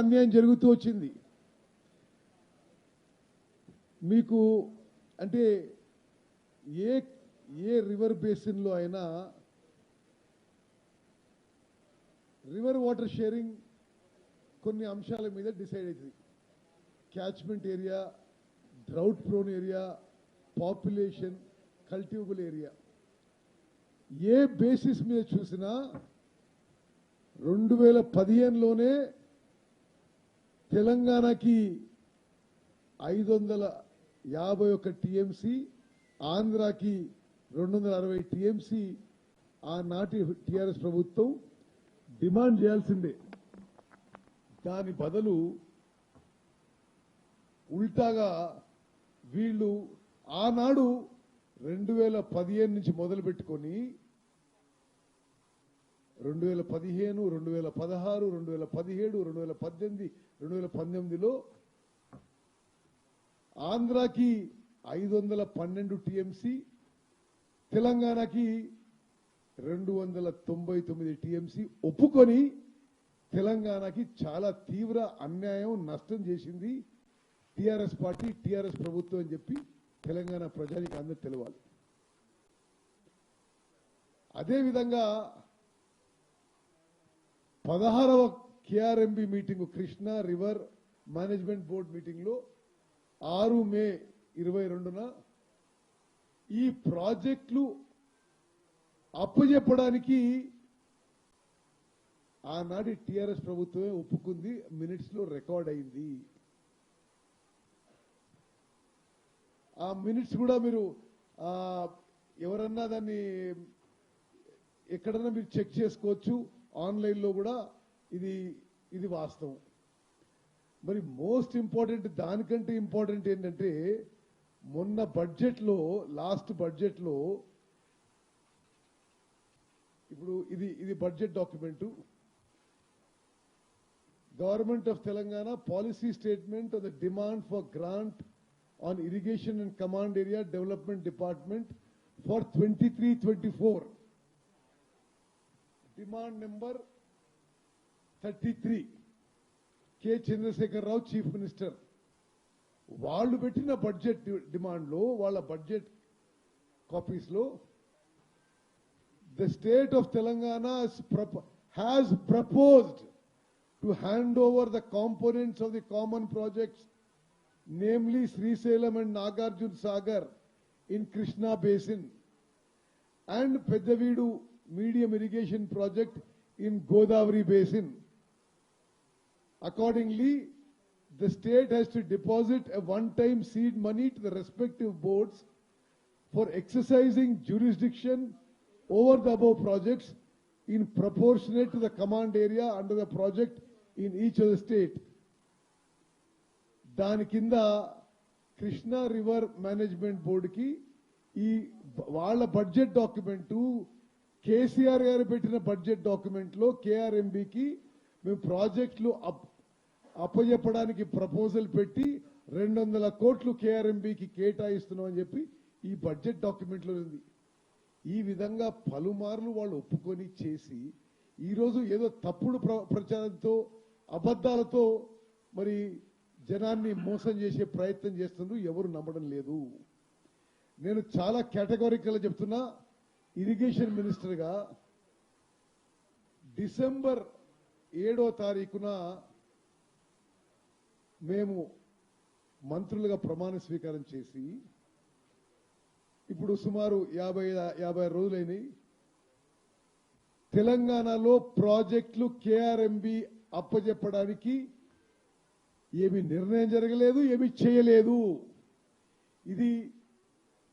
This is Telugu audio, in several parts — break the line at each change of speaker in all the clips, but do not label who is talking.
అన్యాయం జరుగుతూ వచ్చింది. మీకు అంటే ఏ ఏ రివర్ బేసిన్లో అయినా రివర్ వాటర్ షేరింగ్ కొన్ని అంశాల మీద డిసైడ్ అవుతుంది. Catchment area drought prone area population cultivable area ఏ బేసిస్ మీద చూసినా రెండు వేల పదిహేనులోనే తెలంగాణకి ఐదు వందల యాభై ఒక టీఎంసీ ఆంధ్రాకి రెండు వందల అరవై టీఎంసీ ఆనాటి టీఆర్ఎస్ ప్రభుత్వం డిమాండ్ చేయాల్సిందే. దాని బదులు ఉల్టాగా వీళ్ళు ఆనాడు రెండు వేల పదిహేను నుంచి మొదలు పెట్టుకొని రెండు వేల పదిహేను రెండు వేల పదహారు రెండు వేల పదిహేడు రెండు వేల పద్దెనిమిది రెండు వేల పంతొమ్మిదిలో ఆంధ్రాకి ఐదు వందల పన్నెండు టీఎంసీ తెలంగాణకి రెండు వందల తొంభై తొమ్మిది టీఎంసీ. ఒప్పుకొని తెలంగాణకి చాలా తీవ్ర అన్యాయం నష్టం చేసింది టిఆర్ఎస్ పార్టీ టిఆర్ఎస్ ప్రభుత్వం అని చెప్పి తెలంగాణ ప్రజానికి అందరూ తెలవాలి. అదేవిధంగా పదహారవ KRMB meeting Krishna river management board మీటింగ్లో ఆరు మే ఇరవై రెండున ఈ ప్రాజెక్టులు అప్పచెప్పడానికి ఆనాటి టిఆర్ఎస్ ప్రభుత్వమే ఒప్పుకుంది మినిట్స్లో రికార్డ్ అయింది. ఆ మినిట్స్ కూడా మీరు ఎవరన్నా దాన్ని ఎక్కడన్నా మీరు చెక్ చేసుకోవచ్చు ఆన్లైన్లో కూడా ఇది ఇది వాస్తవం. మరి మోస్ట్ ఇంపార్టెంట్ దానికంటే ఇంపార్టెంట్ ఏంటంటే మొన్న బడ్జెట్లో లాస్ట్ బడ్జెట్లో ఇప్పుడు ఇది ఇది budget document government of Telangana policy statement of the demand for grant on irrigation and command area development department for twenty three twenty four demand number thirty three K Chandrashekar Rao chief minister వాళ్ళు పెట్టిన బడ్జెట్ డిమాండ్లో వాళ్ళ బడ్జెట్ కాపీస్లో the state of Telangana has, prop- has proposed to hand over the components of the common projects, namely Sri Salem and Nagarjun Sagar in Krishna Basin and Pedavidu medium irrigation project in Godavari Basin. Accordingly, the state has to deposit a one-time seed money to the respective boards for exercising jurisdiction over the above projects in proportionate to the command area under the project in each of the state. దాని కింద కృష్ణా రివర్ మేనేజ్మెంట్ బోర్డుకి ఈ బ- వాళ్ళ బడ్జెట్ డాక్యుమెంటు కేసీఆర్ గారు పెట్టిన బడ్జెట్ డాక్యుమెంట్లో కేఆర్ఎంబికి మేము ప్రాజెక్టులు అప్ అప్పచెప్పడానికి ప్రపోజల్ పెట్టి రెండు వందల కోట్లు కేఆర్ఎంబికి కేటాయిస్తున్నామని చెప్పి ఈ బడ్జెట్ డాక్యుమెంట్లో ఉంది. ఈ విధంగా పలుమార్లు వాళ్ళు ఒప్పుకొని చేసి ఈరోజు ఏదో తప్పుడు ప్ర- ప్రచారంతో అబద్ధాలతో మరి జనాన్ని మోసం చేసే ప్రయత్నం చేస్తున్నారు ఎవరు నమ్మడం లేదు. నేను చాలా కేటగారికల్ చెప్తున్నా ఇరిగేషన్ మినిస్టర్గా డిసెంబర్ ఏడో తారీఖున మేము మంత్రులుగా ప్రమాణ స్వీకారం చేసి ఇప్పుడు సుమారు యాభై యాభై రోజులైనాయి. తెలంగాణలో ప్రాజెక్టులు కేఆర్ఎంబి అప్పజెప్పడానికి ఏమి నిర్ణయం జరగలేదు ఏమి చేయలేదు. ఇది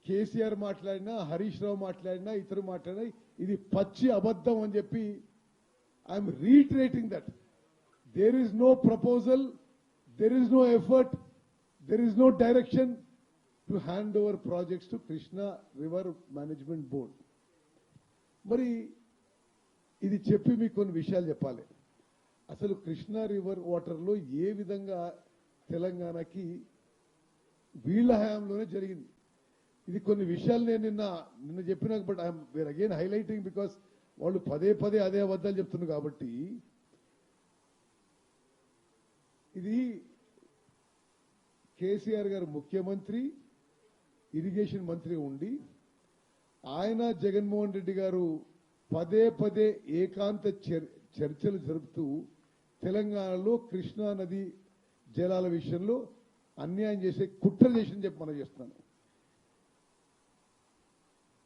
కేసీఆర్ మాట్లాడినా హరీష్ రావు మాట్లాడినా ఇతరు మాట్లాడినా ఇది పచ్చి అబద్ధం అని చెప్పి I'm reiterating that there is no proposal there is no effort there is no direction to hand over projects to Krishna river management board మరి ఇది చెప్పి మీకు కొన్ని విషయాలు చెప్పాలి. అసలు కృష్ణా రివర్ వాటర్లో ఏ విధంగా తెలంగాణకి వీళ్ళ హయాంలోనే జరిగింది. ఇది కొన్ని విషయాలు నేను నిన్న నిన్న చెప్పిన but I'm where again highlighting because వాళ్ళు పదే పదే అదే అబద్ధాలు చెప్తున్నారు కాబట్టి ఇది కేసీఆర్ గారు ముఖ్యమంత్రి ఇరిగేషన్ మంత్రి ఉండి ఆయన జగన్మోహన్ రెడ్డి గారు పదే పదే ఏకాంత చర్- చర్చలు జరుపుతూ తెలంగాణలో కృష్ణా నది జలాల విషయంలో అన్యాయం చేసే కుట్ర చేసిందని చెప్పి మనం చేస్తున్నాను.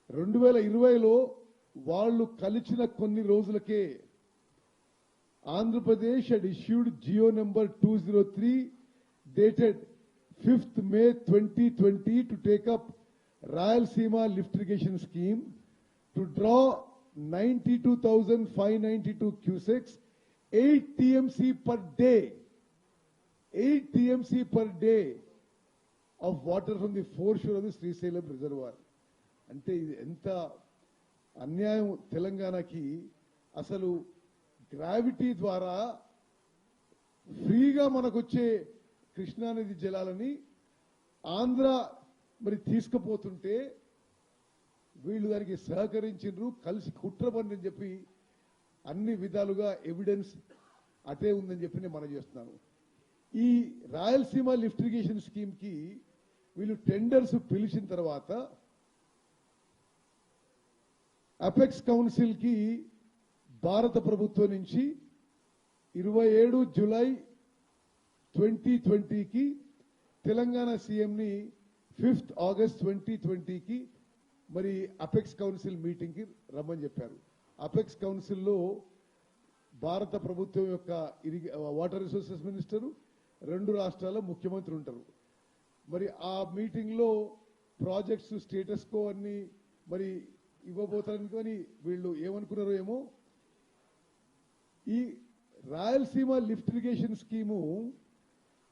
రెండు వేల ఇరవైలో వాళ్ళు కలిసిన కొన్ని రోజులకే Andhra Pradesh had issued GO number two zero three dated fifth May twenty twenty to take up Rayalaseema lift irrigation scheme to draw ninety two thousand five ninety two cusecs eight TMC per day. Eight TMC per day of water from the foreshore of the Srisailam reservoir అంటే ఇది ఎంత అన్యాయం తెలంగాణకి. అసలు గ్రావిటీ ద్వారా ఫ్రీగా మనకొచ్చే కృష్ణానది జలాలని ఆంధ్ర మరి తీసుకుపోతుంటే వీళ్ళు దానికి సహకరించిండ్రు కలిసి కుట్ర పని చెప్పి అన్ని విధాలుగా ఎవిడెన్స్ అటే ఉందని చెప్పి నేను మనం చేస్తున్నాను. ఈ రాయలసీమ లిఫ్ట్ ఇరిగేషన్ వీళ్ళు టెండర్స్ పిలిచిన తర్వాత అపెక్స్ కౌన్సిల్కి భారత ప్రభుత్వం నుంచి ఇరవై ఏడు జులై ట్వంటీ ట్వంటీకి తెలంగాణ సీఎంని ఫిఫ్త్ ఆగస్ట్ ట్వంటీ ట్వంటీకి మరి అపెక్స్ కౌన్సిల్ మీటింగ్కి రమ్మని చెప్పారు. అపెక్స్ కౌన్సిల్లో భారత ప్రభుత్వం యొక్క ఇరిగే వాటర్ రిసోర్సెస్ మినిస్టరు రెండు రాష్ట్రాల ముఖ్యమంత్రి ఉంటారు. మరి ఆ మీటింగ్లో ప్రాజెక్ట్స్ స్టేటస్ కో అన్ని మరి ఇవ్వబోతారనుకొని వీళ్ళు ఏమనుకున్నారో ఏమో ఈ Rayalaseema lift irrigation scheme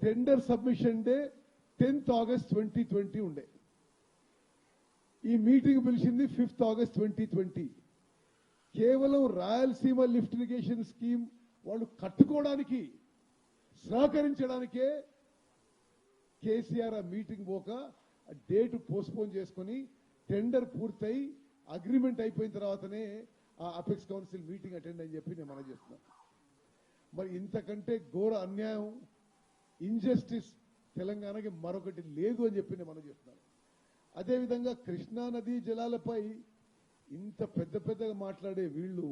tender submission day tenth August twenty twenty ఉండే. ఈ మీటింగ్ పిలిచింది ఫిఫ్త్ ఆగస్ట్ ట్వంటీ ట్వంటీ. కేవలం రాయలసీమ లిఫ్ట్ ఇరిగేషన్ స్కీమ్ వాళ్ళు కట్టుకోవడానికి సహకరించడానికే కేసీఆర్ ఆ మీటింగ్ పోక డేట్ పోస్ట్పోన్ చేసుకొని టెండర్ పూర్తయి అగ్రిమెంట్ అయిపోయిన తర్వాతనే ఆ అపెక్స్ కౌన్సిల్ మీటింగ్ అటెండ్ అని చెప్పి నేను మనం చేస్తున్నాను మరి ఇంతకంటే ఘోర అన్యాయం ఇంజస్టిస్ తెలంగాణకి మరొకటి లేదు అని చెప్పి నేను మనం చేస్తున్నాను అదేవిధంగా కృష్ణా నదీ జలాలపై ఇంత పెద్ద పెద్దగా మాట్లాడే వీళ్ళు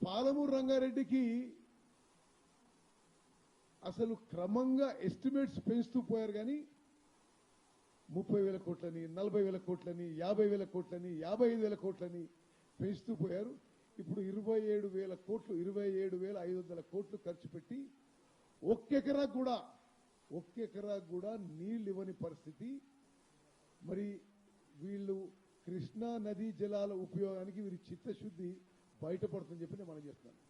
పాలమూరు రంగారెడ్డికి అసలు క్రమంగా ఎస్టిమేట్స్ పెంచుతూ పోయారు కానీ ముప్పై వేల కోట్లని నలభై వేల కోట్లని యాభై వేల కోట్లని యాభై ఐదు వేల కోట్లని పెంచుతూ పోయారు. ఇప్పుడు ఇరవై ఏడు వేల కోట్లు ఇరవై ఏడు వేల ఐదు వందల కోట్లు ఖర్చు పెట్టి ఒక్కెకరా కూడా ఒక్కెకరా కూడా నీళ్ళు ఇవ్వని పరిస్థితి. మరి వీళ్ళు కృష్ణా నదీ జలాల ఉపయోగానికి వీరి చిత్తశుద్ధి బయటపడుతుందని చెప్పి నేను మనం చేస్తున్నాను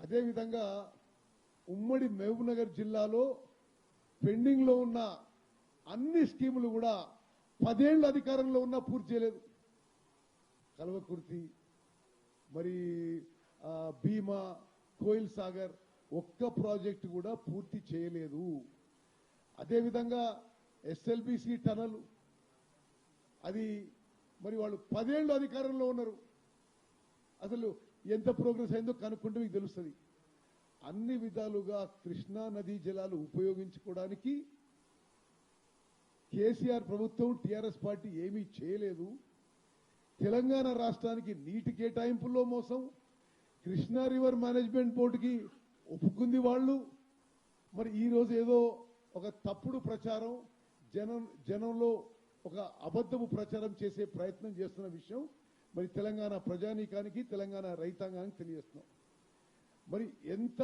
అదేవిధంగా ఉమ్మడి మహబూబ్నగర్ జిల్లాలో పెండింగ్లో ఉన్న అన్ని స్కీములు కూడా పదేళ్ళ అధికారంలో ఉన్నా పూర్తి చేయలేదు. కల్వకుర్తి మరి భీమా కోయిల్ సాగర్ ఒక్క ప్రాజెక్టు కూడా పూర్తి చేయలేదు. అదేవిధంగా ఎస్ఎల్బిసి టనల్ అది మరి వాళ్ళు పదేళ్ళు అధికారంలో ఉన్నారు. అసలు ఎంత ప్రోగ్రెస్ అయిందో కనుక్కుంటే మీకు తెలుస్తుంది. అన్ని విధాలుగా కృష్ణా నదీ జలాలు ఉపయోగించుకోవడానికి కేసీఆర్ ప్రభుత్వం టీఆర్ఎస్ పార్టీ ఏమీ చేయలేదు. తెలంగాణ రాష్ట్రానికి నీటి కేటాయింపుల్లో మోసం కృష్ణా రివర్ మేనేజ్మెంట్ బోర్డుకి ఒప్పుకుంది వాళ్ళు. మరి ఈరోజు ఏదో ఒక తప్పుడు ప్రచారం జనం జనంలో ఒక అబద్ధపు ప్రచారం చేసే ప్రయత్నం చేస్తున్న విషయం మరి తెలంగాణ ప్రజానీకానికి తెలంగాణ రైతాంగానికి తెలియజేస్తున్నాం. మరి ఎంత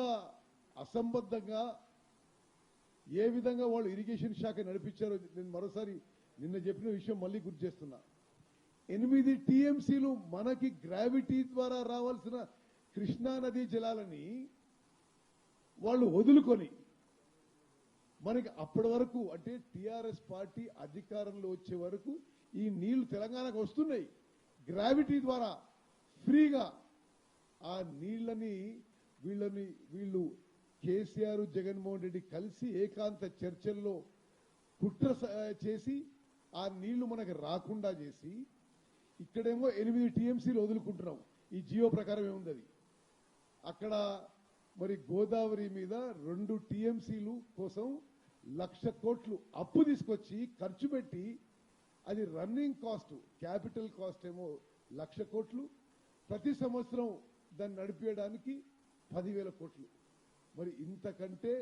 అసంబద్ధంగా ఏ విధంగా వాళ్ళు ఇరిగేషన్ శాఖ నడిపించారో నేను మరోసారి నిన్న చెప్పిన విషయం మళ్ళీ గుర్తు చేస్తున్నా. ఎనిమిది టీఎంసీలు మనకి గ్రావిటీ ద్వారా రావాల్సిన కృష్ణా నదీ జలాలని వాళ్ళు వదులుకొని మనకి అప్పటి వరకు అంటే టీఆర్ఎస్ పార్టీ అధికారంలో వచ్చే వరకు ఈ నీళ్ళు తెలంగాణకు వస్తున్నాయి. గ్రావిటీ ద్వారా ఫ్రీగా ఆ నీళ్ళని వీళ్ళని వీళ్ళు కేసీఆర్ జగన్మోహన్ రెడ్డి కలిసి ఏకాంత చర్చల్లో కుట్ర స- చేసి ఆ నీళ్ళు మనకు రాకుండా చేసి ఇక్కడేమో ఎనిమిది టీఎంసీలు వదులుకుంటున్నాం ఈ జియో ప్రకారం ఏముంది అది? అక్కడ మరి గోదావరి మీద రెండు టీఎంసీలు కోసం లక్ష కోట్లు అప్పు తీసుకొచ్చి ఖర్చు పెట్టి అది రన్నింగ్ కాస్ట్ క్యాపిటల్ కాస్ట్ ఏమో లక్ష కోట్లు. ప్రతి సంవత్సరం దాన్ని నడిపేయడానికి పదివేల కోట్లు. మరి ఇంతకంటే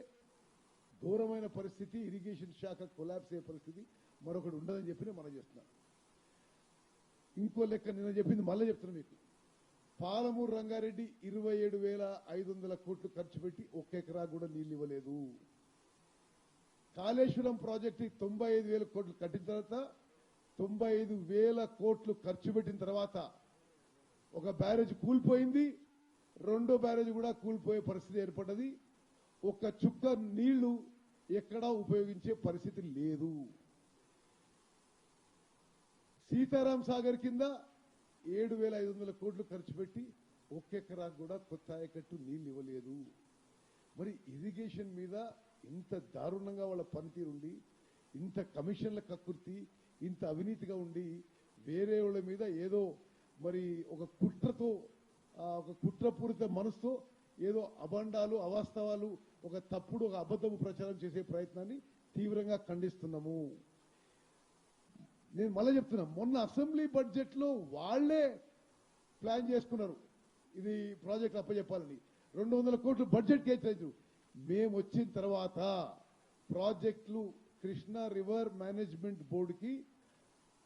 ఘోరమైన పరిస్థితి ఇరిగేషన్ శాఖ కొలాబ్స్ అయ్యే పరిస్థితి మరొకటి ఉండదని చెప్పి నేను మనం చేస్తున్నాను. ఇంకో లెక్క నిన్న చెప్పింది మళ్ళీ చెప్తున్నా మీకు. పాలమూరు రంగారెడ్డి ఇరవై ఏడు వేల ఐదు వందల కోట్లు ఖర్చు పెట్టి ఒక్క ఎకరా కూడా నీళ్ళు ఇవ్వలేదు. కాళేశ్వరం ప్రాజెక్టు తొంభై ఐదు వేల కోట్లు కట్టిన తర్వాత తొంభై ఐదు వేల కోట్లు ఖర్చు పెట్టిన తర్వాత ఒక బ్యారేజ్ కూలిపోయింది. రెండో బ్యారేజ్ కూడా కూలిపోయే పరిస్థితి ఏర్పడ్డది. ఒక్క చుక్క నీళ్ళు ఎక్కడా ఉపయోగించే పరిస్థితి లేదు. సీతారాం సాగర్ కింద ఏడు వేల ఐదు వందల కోట్లు ఖర్చు పెట్టి ఒక్కెకరాకు కూడా కొత్త ఆయకట్టు నీళ్ళు ఇవ్వలేదు. మరి ఇరిగేషన్ మీద ఇంత దారుణంగా వాళ్ళ పనితీరు ఉండి ఇంత కమిషన్ల కక్కుర్తి ఇంత అవినీతిగా ఉండి వేరే వాళ్ళ మీద ఏదో మరి ఒక కుట్రతో ఒక కుట్రపూరిత మనసుతో ఏదో అబండాలు అవాస్తవాలు ఒక తప్పుడు ఒక అబద్ధము ప్రచారం చేసే ప్రయత్నాన్ని తీవ్రంగా ఖండిస్తున్నాము. నేను మళ్ళీ చెప్తున్నా మొన్న అసెంబ్లీ బడ్జెట్లో వాళ్ళే ప్లాన్ చేసుకున్నారు. ఇది ప్రాజెక్ట్ అప్పచెప్పాలని. రెండు వందల కోట్లు బడ్జెట్ కేటాయించు మేము వచ్చిన తర్వాత ప్రాజెక్టులు కృష్ణా రివర్ మేనేజ్మెంట్ బోర్డుకి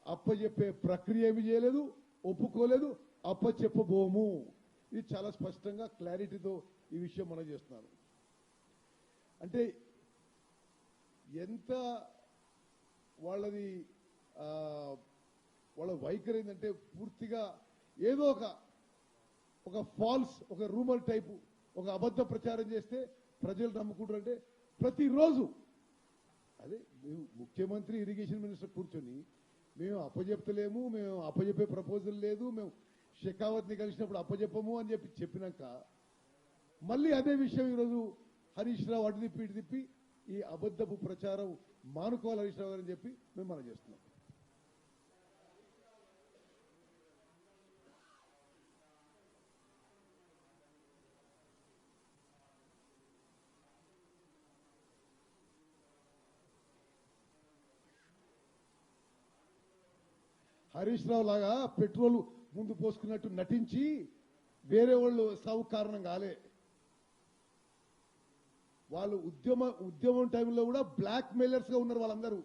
అప్పచెప్పే ప్రక్రియ ఏమి చేయలేదు ఒప్పుకోలేదు అప్పచెప్పబోము. ఇది చాలా స్పష్టంగా క్లారిటీతో ఈ విషయం మనం చేస్తున్నాను అంటే ఎంత వాళ్ళది వాళ్ళ వైఖరి ఏంటంటే పూర్తిగా ఏదో ఒక ఒక ఫాల్స్ ఒక రూమర్ టైపు ఒక అబద్ధ ప్రచారం చేస్తే ప్రజలు నమ్ముకుంటారు అంటే ప్రతిరోజు అదే మేము ముఖ్యమంత్రి ఇరిగేషన్ మినిస్టర్ కూర్చొని మేము అప్పజెప్తలేము మేము అప్పజెప్పే ప్రపోజల్ లేదు మేము షెకావత్ని కలిసినప్పుడు అప్పజెప్పము అని చెప్పి చెప్పినాక మళ్ళీ అదే విషయం ఈరోజు హరీష్ రావు అటు తిప్పి ఇటు తిప్పి ఈ అబద్ధపు ప్రచారం మానుకోవాలి హరీష్ రావు గారు అని చెప్పి మేము మనం చేస్తున్నాం. హరీష్ రావు లాగా పెట్రోల్ ముందు పోసుకున్నట్టు నటించి వేరే వాళ్ళు సాగు కారణం కాలే. వాళ్ళు ఉద్యమ ఉద్యమం టైంలో కూడా బ్లాక్ మెయిలర్స్గా ఉన్నారు వాళ్ళందరూ.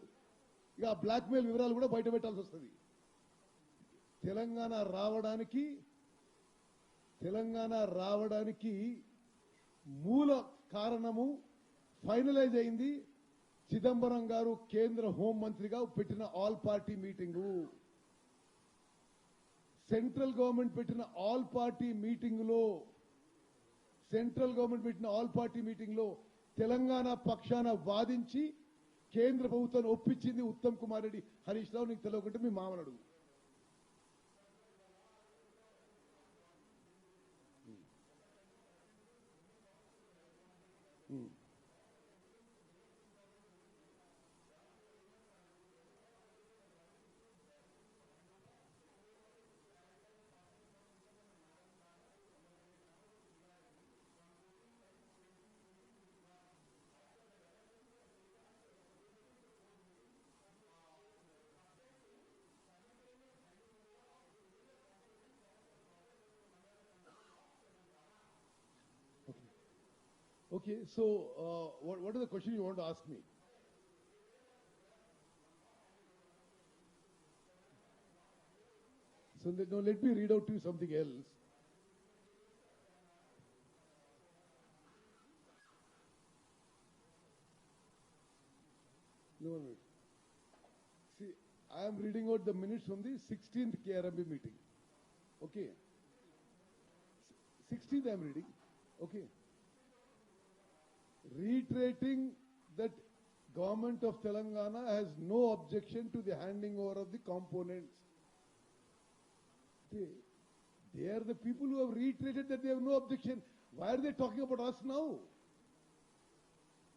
ఇక ఆ బ్లాక్ మెయిల్ వివరాలు కూడా బయట పెట్టాల్సి వస్తుంది. తెలంగాణ రావడానికి తెలంగాణ రావడానికి మూల కారణము ఫైనలైజ్ అయింది. చిదంబరం గారు కేంద్ర హోం మంత్రిగా పెట్టిన all party meeting central government పెట్టిన ఆల్ పార్టీ మీటింగ్లో సెంట్రల్ గవర్నమెంట్ పెట్టిన ఆల్ పార్టీ మీటింగ్లో తెలంగాణ పక్షాన వాదించి కేంద్ర ప్రభుత్వాన్ని ఒప్పించింది ఉత్తమ్ కుమార్ రెడ్డి. హరీష్ రావు నీకు తెలియకుంటే మీ మామను అడుగు. Okay, so uh, what, what is the question you want to ask me? So let, no, let me read out to you something else. No, no. See, I am reading out the minutes from the 16th KRMB meeting. Okay. 16th I am reading. Okay reiterating that government of Telangana has no objection to the handing over of the components. They, they are the people who have reiterated that they have no objection. Why are they talking about us now?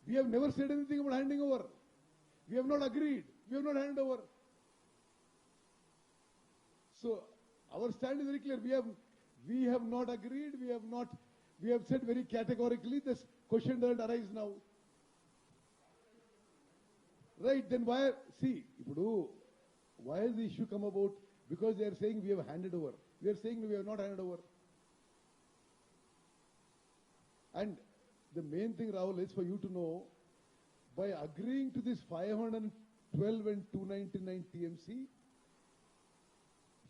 We have never said anything about handing over. We have not agreed. We have not handed over. So our stand is very clear. We have we have not agreed. We have not We have said very categorically, this Question doesn't arise now. Right, then why, see, if you do, why has the issue come about? Because they are saying we have handed over. We are saying we have not handed over. And the main thing, Rahul, is for you to know, by agreeing to this 512 and 299 TMC,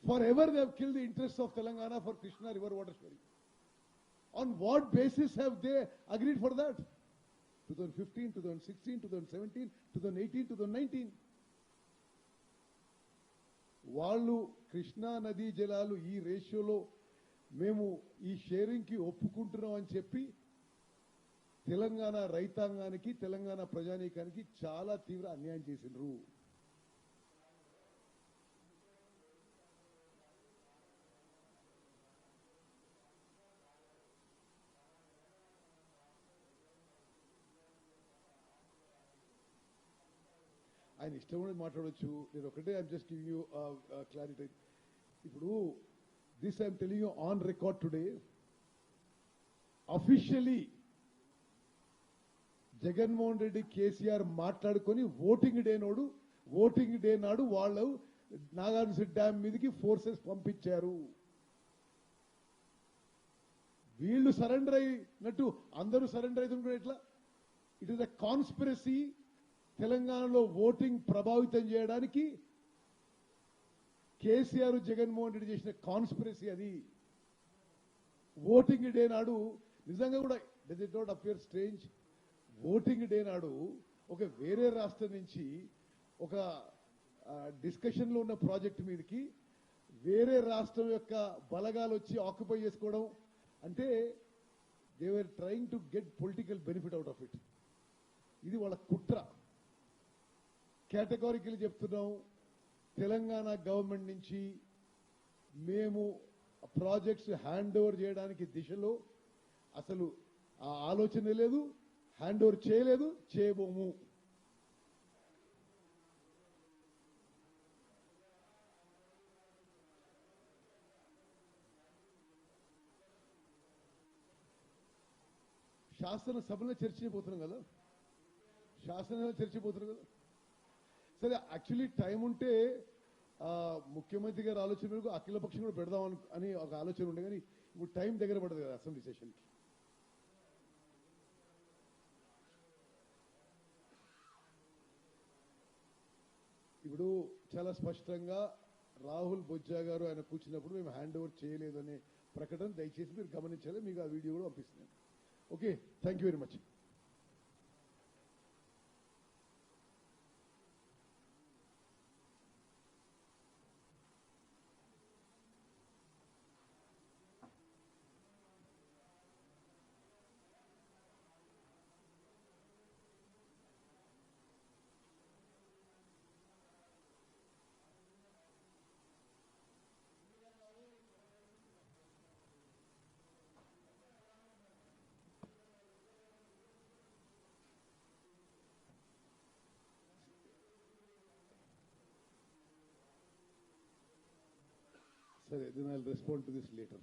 forever they have killed the interests of Telangana for Krishna River water sharing. On what basis have they agreed for that? 2015, 2016, 2017, 2018, 2019. వాళ్ళు కృష్ణా నదీ జలాలు ఈ రేషియోలో మేము ఈ షేరింగ్కి ఒప్పుకుంటున్నాం అని చెప్పి తెలంగాణ రైతాంగానికి తెలంగాణ ప్రజానీకానికి చాలా తీవ్ర అన్యాయం చేసిండ్రు ఆయన ఇష్టం కూడా మాట్లాడవచ్చు నేను ఒకటే I'm just giving you clarity ఇప్పుడు this I'm telling you on record today officially Jaganmohan Reddy KCR మాట్లాడుకొని ఓటింగ్ డే నాడు ఓటింగ్ డే నాడు వాళ్ళు నాగార్జున డ్యామ్ మీదకి ఫోర్సెస్ పంపించారు. వీళ్ళు సరెండర్ అయినట్టు అందరూ సరెండర్ అయితే ఎట్లా? ఇట్ ఇస్ అ కాన్స్పిరసీ తెలంగాణలో ఓటింగ్ ప్రభావితం చేయడానికి కేసీఆర్ జగన్మోహన్ రెడ్డి చేసిన కాన్స్పిరసీ అది. ఓటింగ్ డే నాడు నిజంగా కూడా does it not appear strange voting day నాడు ఒక వేరే రాష్ట్రం నుంచి ఒక డిస్కషన్లో ఉన్న ప్రాజెక్ట్ మీదకి వేరే రాష్ట్రం యొక్క బలగాలు వచ్చి ఆక్యుపై చేసుకోవడం అంటే they're trying to get political benefit out of it ఇది వాళ్ళ కుట్ర. కేటగారికలు చెప్తున్నాం తెలంగాణ గవర్నమెంట్ నుంచి మేము ప్రాజెక్ట్స్ హ్యాండ్ ఓవర్ చేయడానికి దిశలో అసలు ఆ ఆలోచన లేదు హ్యాండ్ ఓవర్ చేయలేదు చేయబోము. శాసనసభలో చర్చపోతున్నాం కదా? శాసనసభలో చర్చపోతున్నాం కదా? సరే యాక్చువల్లీ టైం ఉంటే ముఖ్యమంత్రి గారి ఆలోచన మేరకు అఖిల పక్షం కూడా పెడదాం అను- అని ఒక ఆలోచన ఉండే కానీ ఇప్పుడు టైం దగ్గర పడదు కదా అసెంబ్లీ సెషన్కి ఇప్పుడు చాలా స్పష్టంగా రాహుల్ బొజ్జా గారు ఆయన కూర్చున్నప్పుడు మేము హ్యాండ్ ఓవర్ చేయలేదు అనే ప్రకటన దయచేసి మీరు గమనించాలి మీకు ఆ వీడియో కూడా పంపిస్తున్నాను. Okay thank you very much సరే then I'll respond to this later.